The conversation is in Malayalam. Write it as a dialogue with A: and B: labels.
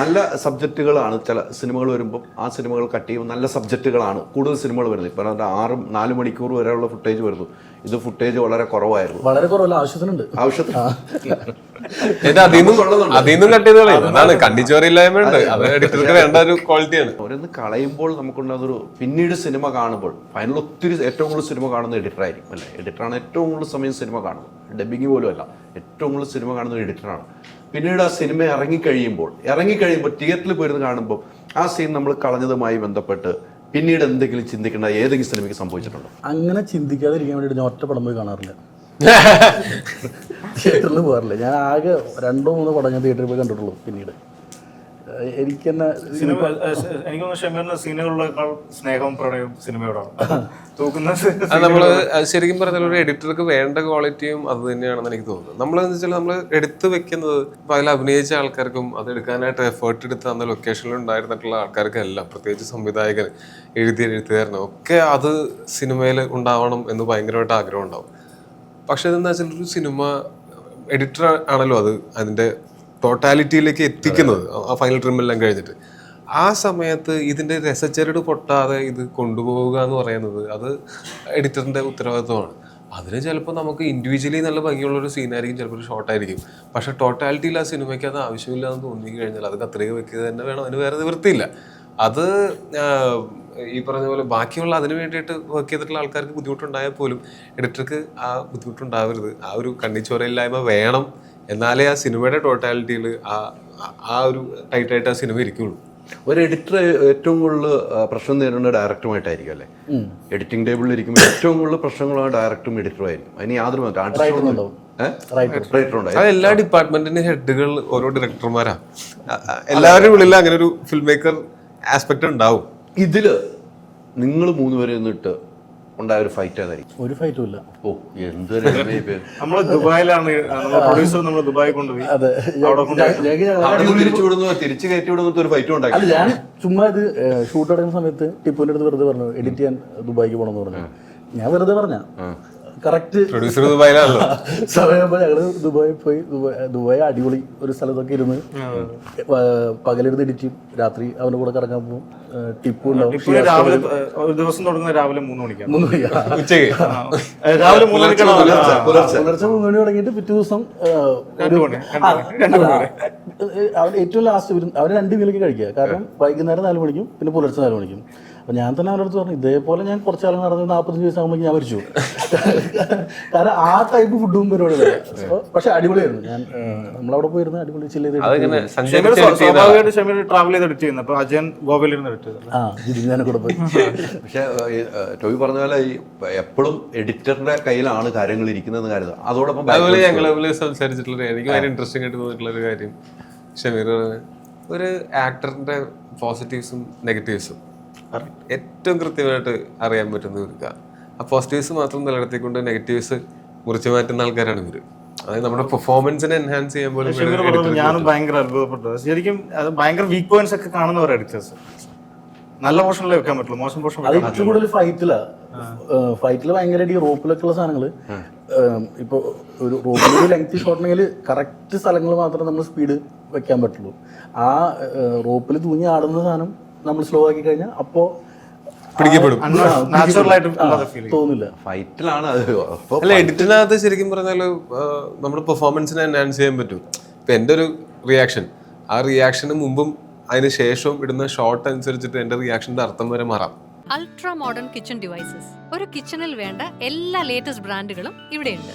A: നല്ല സബ്ജക്റ്റുകളാണ് ചില സിനിമകൾ വരുമ്പോൾ ആ സിനിമകൾ കട്ട് ചെയ്യുമ്പോൾ നല്ല സബ്ജക്റ്റുകളാണ് കൂടുതൽ സിനിമകൾ വരുന്നത്. ഇപ്പോൾ ആറും നാല് മണിക്കൂർ വരെയുള്ള ഫുട്ടേജ് വരുന്നു. ഇത് ഫുട്ടേജ് വളരെ കുറവായിരുന്നു.
B: വളരെ കുറവല്ല ആവശ്യത്തിനുണ്ട്.
A: ആവശ്യത്തിന്.
C: ഒരു
A: ഓരോന്ന് കളയുമ്പോൾ നമുക്കുണ്ടാകുന്നൊരു പിന്നീട് സിനിമ കാണുമ്പോൾ ഫൈനൽ ഒത്തിരി ഏറ്റവും കൂടുതൽ സിനിമ കാണുന്ന എഡിറ്റർ ആയിരിക്കും അല്ലേ? എഡിറ്ററാണ് ഏറ്റവും കൂടുതൽ സമയം സിനിമ കാണുന്നത്. ഡബിങ് പോലും അല്ല ഏറ്റവും കൂടുതൽ സിനിമ കാണുന്ന കാണുന്നത് എഡിറ്ററാണ് പിന്നീട് ആ സിനിമ ഇറങ്ങിക്കഴിയുമ്പോൾ ഇറങ്ങിക്കഴിയുമ്പോൾ തിയേറ്ററിൽ പോയിരുന്ന് കാണുമ്പോൾ ആ സീൻ നമ്മൾ കളഞ്ഞതുമായി ബന്ധപ്പെട്ട് പിന്നീട് എന്തെങ്കിലും ചിന്തിക്കേണ്ട ഏതെങ്കിലും സിനിമയ്ക്ക് സംഭവിച്ചിട്ടുണ്ടോ?
B: അങ്ങനെ ചിന്തിക്കാതിരിക്കാൻ വേണ്ടിയിട്ട് ഞാൻ ഒറ്റ പടം പോയി കാണാറില്ല. തിയേറ്ററിൽ പോകാറില്ല. ഞാൻ ആകെ രണ്ടോ മൂന്നോ പടം ഞാൻ തിയേറ്ററിൽ പോയി കണ്ടിട്ടുള്ളൂ പിന്നീട്. ഏഹ് എനിക്ക്
D: സിനിമ എനിക്ക് തോന്നുന്നു ഷമീറിന് സീനുകളിലേക്കാൾ സ്നേഹവും പ്രണയവും സിനിമയോടാണ്. തൂക്കുന്ന
C: അത് നമ്മൾ അത് ശരിക്കും പറഞ്ഞാൽ ഒരു എഡിറ്റർക്ക് വേണ്ട ക്വാളിറ്റിയും അത് തന്നെയാണെന്ന് എനിക്ക് തോന്നുന്നത് നമ്മൾ എന്ന് വെച്ചാൽ നമ്മൾ എടുത്തു വെക്കുന്നത് ഇപ്പൊ അതിൽ അഭിനയിച്ച ആൾക്കാർക്കും അത് എടുക്കാനായിട്ട് എഫേർട്ട് എടുത്ത് അന്ന് ലൊക്കേഷനിൽ ഉണ്ടായിരുന്നിട്ടുള്ള ആൾക്കാർക്കെല്ലാം പ്രത്യേകിച്ച് സംവിധായകൻ എഴുതിയ എഴുത്തുകാരനും ഒക്കെ അത് സിനിമയിൽ ഉണ്ടാവണം എന്ന് ഭയങ്കരമായിട്ട് ആഗ്രഹം ഉണ്ടാവും. പക്ഷെ ഇതെന്താ വെച്ചാൽ ഒരു സിനിമ എഡിറ്റർ ആണല്ലോ അത് അതിന്റെ ടോട്ടാലിറ്റിയിലേക്ക് എത്തിക്കുന്നത് ആ ഫൈനൽ ട്രിമെല്ലാം കഴിഞ്ഞിട്ട്. ആ സമയത്ത് ഇതിന്റെ രസച്ചരട് പൊട്ടാതെ ഇത് കൊണ്ടുപോവുക എന്ന് പറയുന്നത് അത് എഡിറ്ററിന്റെ ഉത്തരവാദിത്വമാണ്. അതിന് ചിലപ്പോൾ നമുക്ക് ഇൻഡിവിജ്വലി നല്ല ഭംഗിയുള്ള ഒരു സീനായിരിക്കും ചിലപ്പോൾ ഒരു ഷോർട്ടായിരിക്കും പക്ഷെ ടോട്ടാലിറ്റിയിൽ ആ സിനിമയ്ക്ക് അത് ആവശ്യമില്ല എന്ന് തോന്നി കഴിഞ്ഞാൽ അത് കത്രിക വെക്കുക തന്നെ വേണം അതിന് വേറെ നിവൃത്തിയില്ല. അത് ഈ പറഞ്ഞ പോലെ ബാക്കിയുള്ള അതിന് വേണ്ടിയിട്ട് വർക്ക് ചെയ്തിട്ടുള്ള ആൾക്കാർക്ക് ബുദ്ധിമുട്ടുണ്ടായാൽ പോലും എഡിറ്റർക്ക് ആ ബുദ്ധിമുട്ടുണ്ടാവരുത്. ആ ഒരു കണ്ണിച്ചോരയില്ലായ്മ വേണം എന്നാലേ ആ സിനിമയുടെ ടോട്ടാലിറ്റിയിൽ ആ ആ- ഒരു ടൈറ്റായിട്ട് ആ സിനിമ ഇരിക്കുള്ളൂ.
A: ഒരു എഡിറ്റർ ഏറ്റവും കൂടുതൽ പ്രശ്നം നേരിടുന്ന ഡയറക്ടറുമായിട്ടായിരിക്കും അല്ലേ? എഡിറ്റിംഗ് ടേബിളിൽ ഇരിക്കുമ്പോൾ ഏറ്റവും കൂടുതൽ പ്രശ്നങ്ങൾ ഡയറക്ടറും എഡിറ്ററും ആയിരിക്കും അതിന് യാതൊരു
C: അത് എല്ലാ ഡിപ്പാർട്ട്മെന്റിന്റെ ഹെഡുകൾ ഓരോ ഡയറക്ടർമാരാണ് എല്ലാവരുടെ ഉള്ളിൽ അങ്ങനെ ഒരു ഫിൽം മേക്കർ ആസ്പെക്ട് ഉണ്ടാവും.
A: ഇതിൽ നിങ്ങൾ മൂന്നുപേരെ നിന്നിട്ട് ഉണ്ടായ ഒരു ഫൈറ്റ് ഏതായിരിക്കും?
B: ഒരു ഫൈറ്റും ഇല്ല.
A: ഓ എന്തൊരു
D: നമ്മൾ ദുബായിലാണ് പ്രൊഡ്യൂസർ നമ്മൾ ദുബായി കൊണ്ടുപോയി.
B: അതെ.
A: തിരിച്ചു വിടുന്നു തിരിച്ചു കയറ്റി വിടുന്ന ഒരു ഫൈറ്റും ഉണ്ടാക്കി.
B: ഞാൻ ചുമ്മാ ഇത് ഷൂട്ട് അടങ്ങുന്ന സമയത്ത് ടിപ്പുവിന്റെ അടുത്ത് വെറുതെ പറഞ്ഞു എഡിറ്റ് ചെയ്യാൻ ദുബായിക്ക് പോകണമെന്ന് പറഞ്ഞു. ഞാൻ വെറുതെ പറഞ്ഞ കറക്റ്റ്
C: പ്രൊഡ്യൂസർ ദുബായിലാണല്ലോ.
B: സമയമാകുമ്പോൾ ഞങ്ങൾ ദുബായി പോയി ദുബായ് ദുബായ് അടിപൊളി ഒരു സ്ഥലത്തൊക്കെ ഇരുന്ന് പകലിരുന്ന് ചെയ്യും രാത്രി അവന്റെ കൂടെ കറങ്ങാൻ പോകും. ടിപ്പു ഉണ്ടാവും.
D: രാവിലെ ഒരു ദിവസം തുടങ്ങുന്ന രാവിലെ മൂന്ന് മണിക്കാണ്.
B: മൂന്ന് മണി. ആ.
C: ഉച്ചയ്ക്ക്
D: ഏഹ്, രാവിലെ മൂന്ന് മണിക്കാണ്
B: ആ, പുലർച്ചെ. മൂന്ന് മണി തുടങ്ങിയിട്ട് പിറ്റേ ദിവസം അവൻ ഏറ്റവും ലാസ്റ്റ് അവന് രണ്ട് മീലൊക്കെ കഴിക്കുക. കാരണം വൈകുന്നേരം നാല് മണിക്കും പിന്നെ പുലർച്ചെ നാല് മണിക്കും. അപ്പൊ ഞാൻ തന്നെ അവരടുത്ത് പറഞ്ഞു ഇതേപോലെ ഞാൻ കുറച്ച് കാലം നടന്ന് നാൽപ്പത്തഞ്ച് വയസ്സ് ആകുമ്പോൾ ഞാൻ മരിച്ചു. കാരണം ആ ടൈപ്പ് ഫുഡും പരിപാടി പക്ഷെ അടിപൊളിയായിരുന്നു. ഞാൻ നമ്മളവിടെ പോയിരുന്ന അടിപൊളി ചില്ല ചെയ്ത്
C: അതിങ്ങനെ
D: ഷമീർ സ്വാഭാവികമായിട്ട് ഷമീർ ട്രാവൽ ചെയ്ത് എഡിറ്റ് ചെയ്യുന്നത് അപ്പൊ അജയൻ ഗോവയിൽ ഇരുന്ന് എഡിറ്റ് ചെയ്തത്
B: ആ കൂടെ പോയി.
A: പക്ഷെ ടോബി പറഞ്ഞ പോലെ ഈ എപ്പോഴും എഡിറ്ററിന്റെ കയ്യിലാണ് കാര്യങ്ങൾ ഇരിക്കുന്നത് കരുതുക അതോടൊപ്പം
C: അതുപോലെ ഞങ്ങൾ സംസാരിച്ചിട്ടുള്ള എനിക്ക് ഭയങ്കര ഇൻട്രസ്റ്റിംഗ് ആയിട്ട് തോന്നിയിട്ടുള്ള ഒരു കാര്യം. ഷമീർ ഒരു ആക്ടറിന്റെ പോസിറ്റീവ്സും നെഗറ്റീവ്സും ഏറ്റവും കൃത്യമായിട്ട് അറിയാൻ പറ്റുന്ന ഒരു ആ പോസിറ്റീവ്സ് മാത്രം നിലനിർത്തിക്കൊണ്ട് നെഗറ്റീവ്സ് മുറിച്ചു മാറ്റുന്ന ആൾക്കാരാണ് ഇവർ. അതായത് നമ്മുടെ പെർഫോമൻസിനെ എൻഹാൻസ് ചെയ്യാൻ പോലും
D: ഞാനും ഭയങ്കര അത്ഭുതപ്പെട്ടു. ശരിക്കും അത് ഭയങ്കര വീക്ക് പോയിന്റ്സ് ഒക്കെ കാണുന്നവർ എഡിറ്റേഴ്സ് നല്ല പോർഷനിലേ വെക്കാൻ പറ്റുള്ളൂ മോശം പോർഷൻ
B: അത് ഏറ്റവും കൂടുതൽ ഫൈറ്റിലാണ് ഫൈറ്റിൽ ഭയങ്കരമായിട്ട് ഈ റോപ്പിലൊക്കെ ഉള്ള സാധനങ്ങൾ ഇപ്പൊ ഒരു റോപ്പിൽ ഒരു ലെങ്ത് ഷോട്ടുണ്ടെങ്കിൽ കറക്റ്റ് സ്ഥലങ്ങൾ മാത്രമേ നമ്മൾ സ്പീഡ് വെക്കാൻ പറ്റുള്ളൂ. ആ റോപ്പിൽ തൂങ്ങി ആടുന്ന സാധനം നമ്മൾ സ്ലോ ആക്കി കഴിഞ്ഞാൽ അപ്പോ തോന്നില്ല.
A: ഫൈറ്റിലാണ് അത്.
C: അല്ല എഡിറ്റിനകത്ത് ശരിക്കും പറഞ്ഞാൽ നമ്മുടെ പെർഫോമൻസിനെ എൻഹാൻസ് ചെയ്യാൻ പറ്റും. ഇപ്പൊ എന്റെ ഒരു റിയാക്ഷൻ ആ റിയാക്ഷന് മുമ്പും അതിന് ശേഷവും ഇടുന്ന ഷോട്ട് അനുസരിച്ചിട്ട് എന്റെ റിയാക്ഷന്റെ അർത്ഥം വരെ മാറാം.
E: അൾട്രാ മോഡേൺ കിച്ചൺ ഡിവൈസസ് ഒരു കിച്ചണിൽ വേണ്ട എല്ലാ ലേറ്റസ്റ്റ് ബ്രാൻഡുകളും ഇവിടെയുണ്ട്.